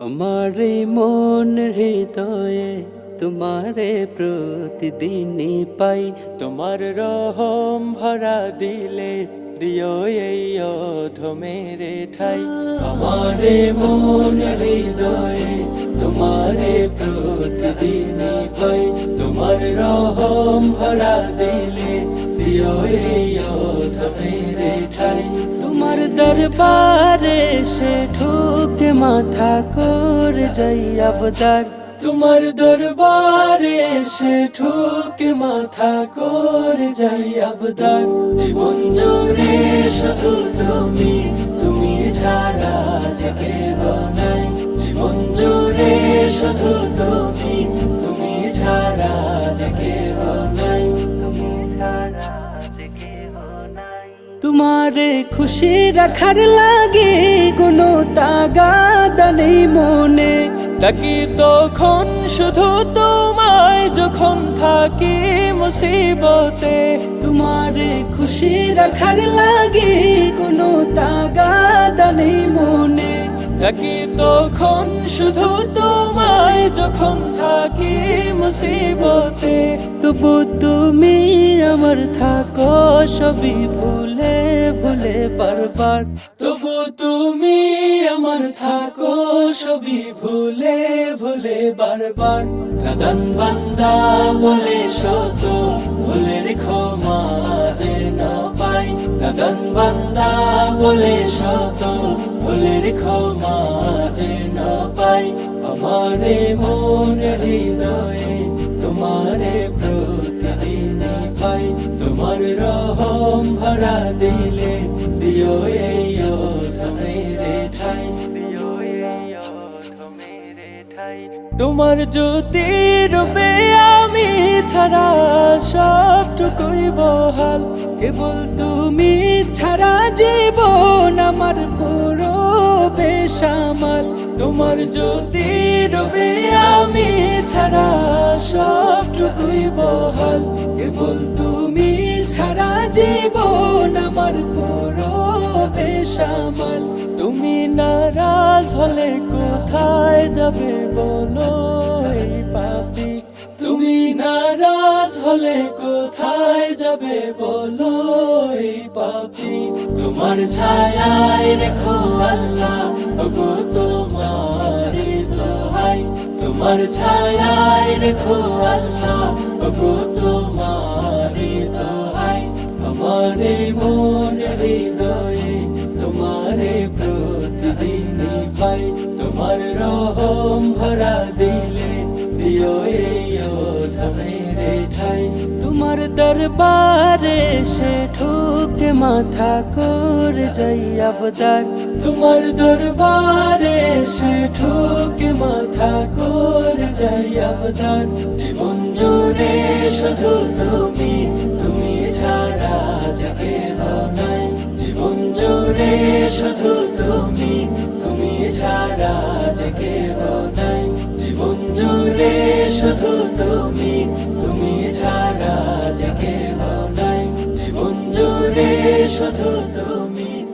আমারে মন হৃদয়ে তোমারে প্রতিদিনই পাই। তোমার রহম ভরা দিলে দিও এই অধমেরে ঠাই। আমারে মন হৃদয়ে তোমারে প্রতিদিনই পাই। তোমার রহম ভরা দিলে দিও এই অধমেরে ঠাই। তোমার দরবারে মাথা করে যাই আবদার। তোমার দরবারে সে ঠুকে মাথা করে যাই আবদার। জীবন জুড়ে শুধু তুমি তুমি ছাড়া যে কেহ নাই। জীবন জুড়ে শুধু তুমি তুমি ছাড়া যে নাই। তুমি ছাড়া যে কেহ নাই। তোমারে খুশি রাখার লাগে কোনো তাগাদা নেই মনে। ডাকি তখন শুধু তোমায় যখন থাকি মুসিবতে। তোমারে খুশি রাখার লাগে কোনো তাগাদা নেই মনে। ডাকি তখন শুধু তোমায় যখন থাকি মুসিবতে। তবু তুমি আমার থাকো সবই ভুলে ভুলে বারবার তবু তুমি আমার থাকো ছবি ভুলে ভুলে বারবার। কাদান বান্দা বলে শত, ভুলের ক্ষমা যে না পাই। কাদান বান্দা বলে শত, ভুলের ক্ষমা যে না পাই। আমারে মন হৃদয়ে তোমারে ভরা দিলে দিও এই ঠাই ঠাই তোমার জ্যোতি রূপে আমি ছাড়া সবটুকুই বহাল কেবল তুমি ছাড়া জীবন আমার পুরো বেশামাল তোমার জ্যোতি রূপে আমি ছাড়া সবটুকুই বহাল জীবন আমার পুরো বেসামাল তুমি নারাজ হলে কোথায় যাবে বলো এই পাপি? তুমি নারাজ হলে কোথায় যাবে বলো এই পাপি? তোমার ছায়ায় রেখো আল্লাহ, ওগো তোমার তোমার ছায়ায় রেখো আল্লাহ, ওগো তোমার আমারে মন হৃদয়ে তোমারে প্রতিদিন পাই তোমার রহম ভরা দিলে দিও এই অধমেরে ঠাই তোমার দরবারে সে ঠুকে মাথা করে যাই আবদার তোমার দরবারে সে ঠুকে মাথা করে যাই আবদার জীবন জুড়ে শুধু তুমি ছাড়া যে কেহ নাই। জীবন জুড়ে শুধু তুমি তুমি ছাড়া যে কেহ নাই। জীবন জুড়ে শুধু তুমি তুমি ছাড়া যে কেহ নাই। জীবন জুড়ে শুধু তুমি।